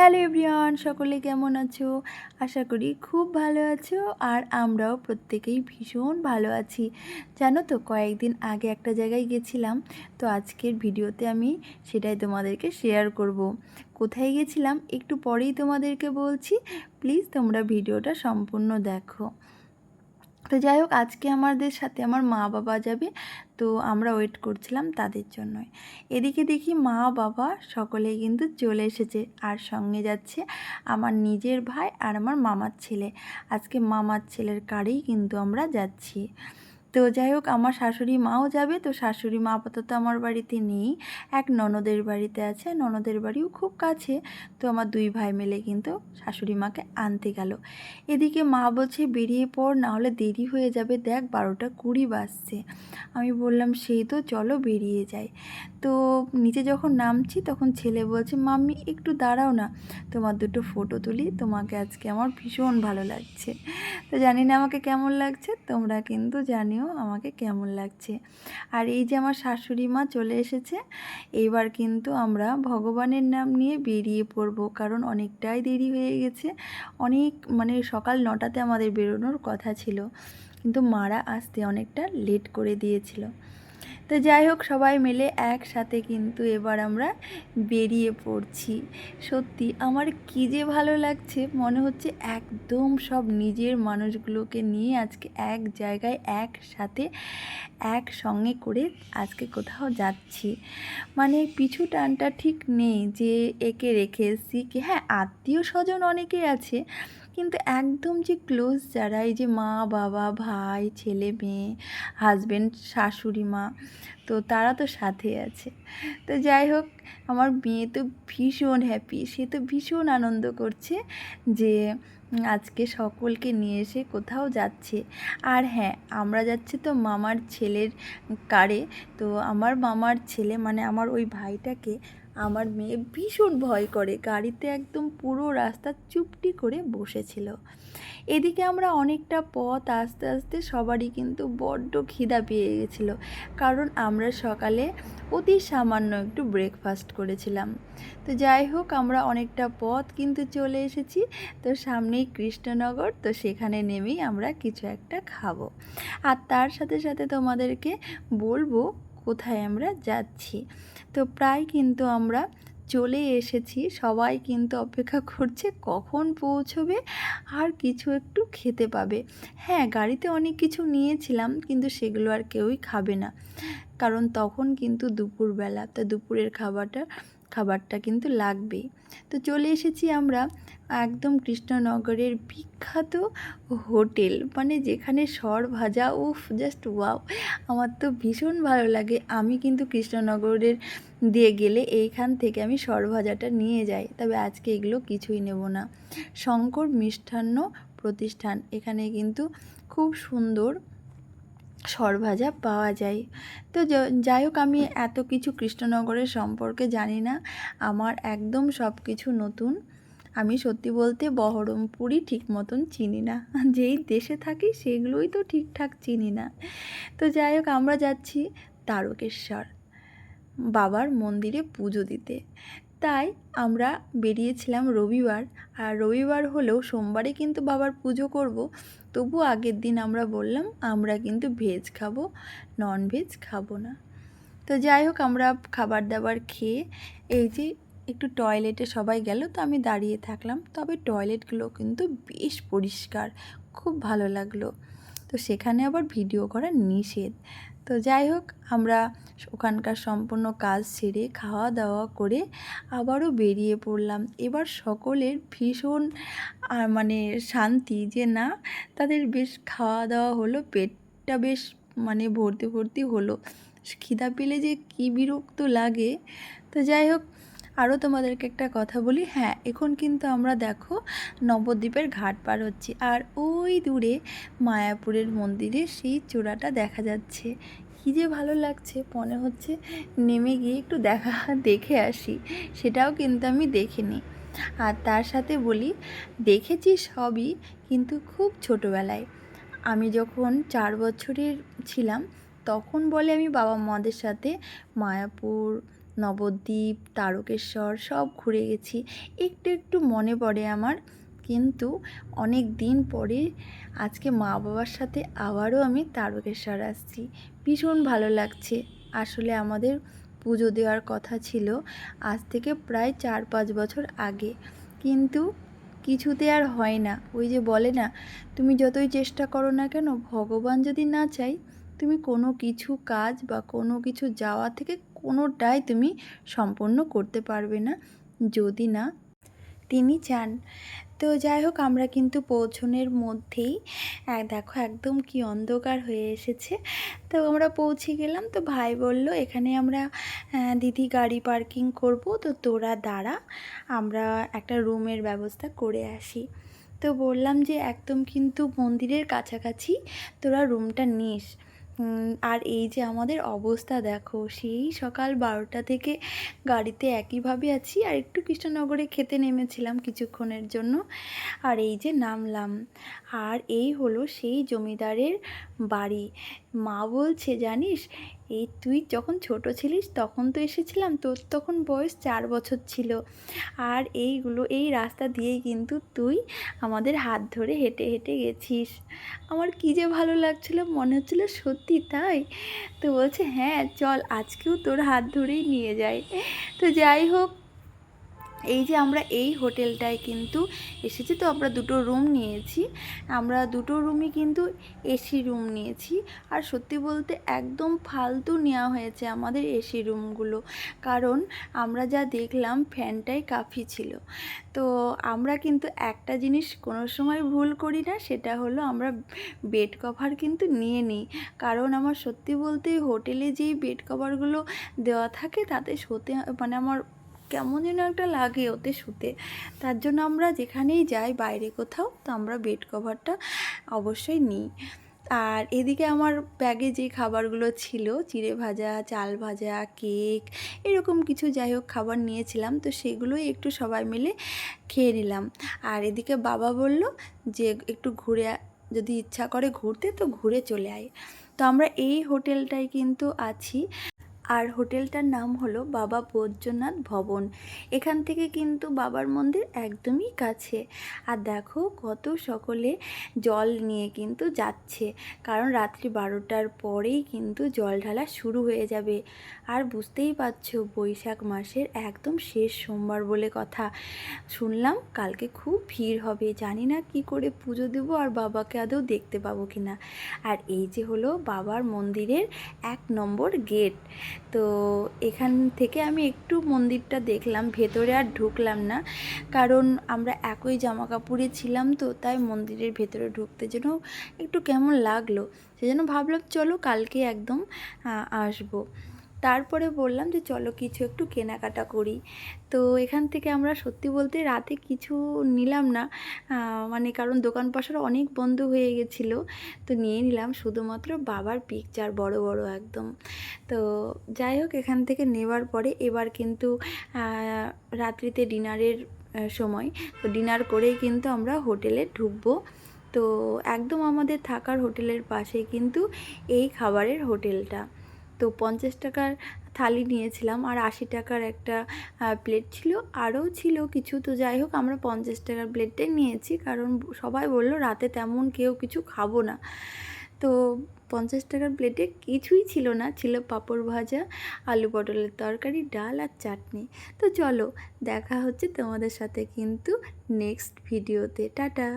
Hello everyone, সকলে কেমন আছো? আশা করি খুব ভালো আছো আর আমরাও প্রত্যেকেই ভীষণ ভালো আছি। জানো তো, কয়েকদিন আগে একটা জায়গায় গেছিলাম, তো আজকের ভিডিওতে আমি সেটাই তোমাদেরকে শেয়ার করব। কোথায় গেছিলাম একটু পরেই তোমাদেরকে বলছি প্লিজ তোমরা ভিডিওটা সম্পূর্ণ দেখো। তো যাই হোক, আজকে আমাদের সাথে আমার মা বাবা যাবে, তো আমরা ওয়েট করছিলাম তাদের জন্যই। এদিকে দেখি মা বাবা সকলেই কিন্তু চলে এসেছে আর সঙ্গে যাচ্ছে আমার নিজের ভাই আর আমার মামার ছেলে। আজকে মামার ছেলের কারেই কিন্তু আমরা যাচ্ছি। তো যাই হোক, আমার শাশুড়ি মাও যাবে। তো শাশুড়ি মা আপাতত আমার বাড়িতে নেই। এক ননদের বাড়িতে আছে, ননদের বাড়িও খুব কাছে। তো আমার দুই ভাই মিলে কিন্তু শাশুড়ি মাকে আনতে গেল। এদিকে মা বলছে, বেরিয়ে পড় না হলে দেরি হয়ে যাবে। দেখ, বারোটা কুড়ি বাজছে। আমি বললাম, সেই তো, চলো বেরিয়ে যাই। তো নিচে যখন নামছি, তখন ছেলে বলছে, মাম্মি, একটু দাঁড়াও না। তোমার দুটো ফটো তুলি। তোমাকে আজকে আমার ভীষণ ভালো লাগছে। তো জানি না আমাকে কেমন লাগছে, তোমরা কিন্তু জানিও। আমাকে কেমন লাগছে। আর এই যে আমার শাশুড়ি মা চলে এসেছে এইবার কিন্তু আমরা ভগবানের নাম নিয়ে বেরিয়ে পড়ব। কারণ অনেকটাই দেরি হয়ে গেছে। অনেক মানে সকাল নটাতে আমাদের বেরোনোর কথা ছিল। কিন্তু মারা আসতে অনেকটা লেট করে দিয়েছিল। তো যাই হোক, সবাই মিলে একসাথে কিন্তু এবার আমরা বেরিয়ে পড়ছি। সত্যি আমার কী যে ভালো লাগছে, মনে হচ্ছে একদম সব নিজের মানুষগুলোকে নিয়ে আজকে এক জায়গায় একসাথে, একসঙ্গে করে আজকে কোথাও যাচ্ছি। মানে পিছু টানটা ঠিক নেই যে একে রেখে এসছি কি হ্যাঁ আত্মীয় স্বজন অনেকেই আছে কিন্তু একদম যে ক্লোজ যারা, এই যে মা, বাবা, ভাই, ছেলে, মেয়ে হাজব্যান্ড শাশুড়ি, মা, তো তারা তো সাথে আছে। তো যাই হোক, আমার মেয়ে তো ভীষণ হ্যাপি সে তো ভীষণ আনন্দ করছে যে আজকে সকলকে নিয়ে এসে কোথাও যাচ্ছে। আর হ্যাঁ আমরা যাচ্ছি তো মামার ছেলের কারে, তো আমার মামার ছেলে মানে আমার ওই ভাইটাকে আমার মেয়ে ভীষণ ভয় করে। গাড়িতে একদম পুরো রাস্তা চুপটি করে বসেছিল। এদিকে আমরা অনেকটা পথ আস্তে আস্তে সবারই কিন্তু বড্ড খিদা পেয়ে গেছিল, কারণ আমরা সকালে অতি সামান্য একটু ব্রেকফাস্ট করেছিলাম। তো যাই হোক, আমরা অনেকটা পথ কিন্তু চলে এসেছি। তো সামনেই কৃষ্ণনগর, তো সেখানে নেমেই আমরা কিছু একটা খাব। আর তার সাথে সাথে তোমাদেরকে বলব কোথায় আমরা যাচ্ছি। তো প্রায় কিন্তু আমরা চলে এসেছি। সবাই কিন্তু অপেক্ষা করছে কখন পৌঁছবে আর কিছু একটু খেতে পাবে। হ্যাঁ গাড়িতে অনেক কিছু নিয়েছিলাম কিন্তু সেগুলো আর কেউই খাবে না। কারণ তখন কিন্তু দুপুরবেলা। তো দুপুরের খাবারটা খাবারটা কিন্তু লাগবেই। তো চলে এসেছি আমরা একদম কৃষ্ণনগরের বিখ্যাত হোটেল। মানে যেখানে সর ভাজা, উফ জাস্ট ওয়াও আমার তো ভীষণ ভালো লাগে। আমি কিন্তু কৃষ্ণনগরের দিয়ে গেলে এইখান থেকে আমি সর ভাজাটা নিয়ে যাই। তবে আজকে এগুলো কিছুই নেব না। শঙ্কর মিষ্টান্ন প্রতিষ্ঠান। এখানে কিন্তু খুব সুন্দর সরভাজা পাওয়া যায়। তো যাই হোক আমি এত কিছু কৃষ্ণনগরের সম্পর্কে জানি না। আমার একদম সব কিছু নতুন। আমি সত্যি বলতে বহরমপুরই ঠিক মতন চিনি না। যেই দেশে থাকি সেগুলোই তো ঠিকঠাক চিনি না। তো যাই হোক আমরা যাচ্ছি তারকেশ্বর। বাবার মন্দিরে পুজো দিতে। তাই আমরা বেরিয়েছিলাম রবিবার। আর রবিবার হলেও সোমবারে কিন্তু বাবার পুজো করব। তবু আগের দিন আমরা বললাম, আমরা কিন্তু ভেজ খাব নন ভেজ খাব না। তো যাই হোক, আমরা খাবার দাবার খেয়ে এই যে একটু টয়লেটে সবাই গেল, তো আমি দাঁড়িয়ে থাকলাম। তবে টয়লেটগুলো কিন্তু বেশ পরিষ্কার, খুব ভালো লাগল। তো সেখানে আবার ভিডিও করা নিষেধ। তো যাই হোক, আমরা ওখানকার সম্পূর্ণ কাজ সেরে খাওয়া দাওয়া করে আবারও বেরিয়ে পড়লাম। এবার সকলের ভীষণ মানে শান্তি যে না, তাদের বেশ খাওয়া দাওয়া হলো, পেটটা বেশ মানে ভর্তি ভর্তি হলো। খিদা পেলে যে কী বিরক্ত লাগে। তো যাই হোক আরও তোমাদেরকে একটা কথা বলি। হ্যাঁ এখন কিন্তু আমরা দেখো নবদ্বীপের ঘাট পার হচ্ছি আর ওই দূরে মায়াপুরের মন্দিরে সেই চূড়াটা দেখা যাচ্ছে। কী যে ভালো লাগছে, মনে হচ্ছে নেমে গিয়ে একটু দেখা, দেখে আসি। সেটাও কিন্তু আমি দেখিনি। আর তার সাথে বলি, দেখেছি সবই কিন্তু খুব ছোটোবেলায়। আমি যখন চার বছরের ছিলাম, তখন বলে আমি বাবা মাদের সাথে মায়াপুর নবদ্বীপ, তারকেশ্বর সব ঘুরে গেছি। একটু একটু মনে পড়ে আমার। কিন্তু অনেক দিন পরে আজকে মা বাবার সাথে আবারও আমি তারকেশ্বর আসছি। ভীষণ ভালো লাগছে। আসলে আমাদের পুজো দেওয়ার কথা ছিল আজ থেকে প্রায় চার পাঁচ বছর আগে। কিন্তু কিছুতে আর হয় না। ওই যে বলে না, তুমি যতই চেষ্টা করো না কেন, ভগবান যদি না চাই তুমি কোনো কিছু কাজ বা কোনো কিছু যাওয়া থেকে কোনোটাই তুমি সম্পন্ন করতে পারবে না, যদি না তিনি চান। তো যাই হোক, আমরা কিন্তু পৌঁছনের মধ্যেই দেখো একদম কি অন্ধকার হয়ে এসেছে। তো আমরা পৌঁছে গেলাম, তো ভাই বলল, এখানে আমরা দিদি গাড়ি পার্কিং করব, তো তোরা দাঁড়া, আমরা একটা রুমের ব্যবস্থা করে আসি। তো বললাম যে, একদম কিন্তু মন্দিরের কাছাকাছি তোরা রুমটা নিস। আর এই যে আমাদের অবস্থা দেখো, সেই সকাল বারোটা থেকে গাড়িতে একইভাবে আছি, আর একটু কৃষ্ণনগরে খেতে নেমেছিলাম কিছুক্ষণের জন্য, আর এই যে নামলাম। আর এই হলো সেই জমিদারের বাড়ি। মা বলছে, জানিস এই তুই যখন ছোট ছিলিস তখন তো এসেছিলাম, তোর তখন বয়স চার বছর ছিল। আর এইগুলো, এই রাস্তা দিয়েই কিন্তু তুই আমাদের হাত ধরে হেঁটে হেঁটে গেছিস। আমার কী যে ভালো লাগছিল, মনে হচ্ছিল সত্যি তাই। তো বলছে হ্যাঁ চল আজকেও তোর হাত ধরেই নিয়ে যাই। তো যাই হোক এই যে আমরা এই হোটেলটায় কিন্তু এসেছি, তো আমরা দুটো রুম নিয়েছি। আমরা দুটো রুমই কিন্তু এসি রুম নিয়েছি। আর সত্যি বলতে একদম ফালতু নেওয়া হয়েছে আমাদের এসি রুমগুলো। কারণ আমরা যা দেখলাম ফ্যানটাই কাফি ছিল। তো আমরা কিন্তু একটা জিনিস কোনো সময় ভুল করি না, সেটা হলো আমরা বেড কভার কিন্তু নিয়ে নিই। কারণ আমার সত্যি বলতে হোটেলে যেই বেড কভারগুলো দেওয়া থাকে, তাতে শোতে মানে আমার কেমন যেন একটা লাগে ওতে শুতে। তার জন্য আমরা যেখানেই যাই, বাইরে কোথাও, তো আমরা বেড কভারটা অবশ্যই নিই। আর এদিকে আমার ব্যাগে যে খাবারগুলো ছিল, চিড়ে ভাজা, চাল ভাজা কেক এরকম কিছু যাই হোক খাবার নিয়েছিলাম, তো সেগুলোই একটু সবাই মিলে খেয়ে নিলাম। আর এদিকে বাবা বলল যে একটু ঘুরে যদি ইচ্ছা করে ঘুরতে, তো ঘুরে চলে আয়। তো আমরা এই হোটেলটায় কিন্তু আছি। আর হোটেলটার নাম হলো বাবা বৈদ্যনাথ ভবন। এখান থেকে কিন্তু বাবার মন্দির একদমই কাছে। আর দেখো কত সকলে জল নিয়ে কিন্তু যাচ্ছে। কারণ রাত্রি বারোটার পরেই কিন্তু জল ঢালা শুরু হয়ে যাবে। আর বুঝতেই পারছ বৈশাখ মাসের একদম শেষ সোমবার বলে কথা। শুনলাম কালকে খুব ভিড় হবে। জানি না কি করে পুজো দেবো আর বাবাকে আদৌ দেখতে পাবো কি না আর এই যে হলো বাবার মন্দিরের এক নম্বর গেট। তো এখান থেকে আমি একটু মন্দিরটা দেখলাম, ভেতরে আর ঢুকলাম না। কারণ আমরা একই জামা কাপড়ে ছিলাম তো, তাই মন্দিরের ভেতরে ঢুকতে যেন একটু কেমন লাগল। সেজন্য ভাবলাম চলো কালকে একদম আসব। তারপরে বললাম যে, চলো কিছু একটু কেনাকাটা করি। তো এখান থেকে আমরা সত্যি বলতে রাতে কিছু নিলাম না। মানে কারণ দোকান পাশার অনেক বন্ধ হয়ে গেছিল। তো নিয়ে নিলাম শুধুমাত্র বাবার পিকচার বড় বড় একদম। তো যাই হোক, এখান থেকে নেওয়ার পরে এবার কিন্তু রাত্রিতে ডিনারের সময়। তো ডিনার করেই কিন্তু আমরা হোটেলে ঢুকবো। তো একদম আমাদের থাকার হোটেলের পাশে কিন্তু এই খাবারের হোটেলটা। তো পঞ্চাশ টাকার থালি নিয়েছিলাম আর আশি টাকার একটা প্লেট ছিল। আরও ছিল কিছু, তো যাই হোক আমরা পঞ্চাশ টাকার প্লেটটাই নিয়েছি। কারণ সবাই বলল, রাতে তেমন কেউ কিছু খাব না। তো পঞ্চাশ টাকার প্লেটে কিছুই ছিল না। ছিল পাঁপড় ভাজা, আলু পটলের তরকারি, ডাল আর চাটনি। তো চলো, দেখা হচ্ছে তোমাদের সাথে কিন্তু নেক্সট ভিডিওতে টাটা!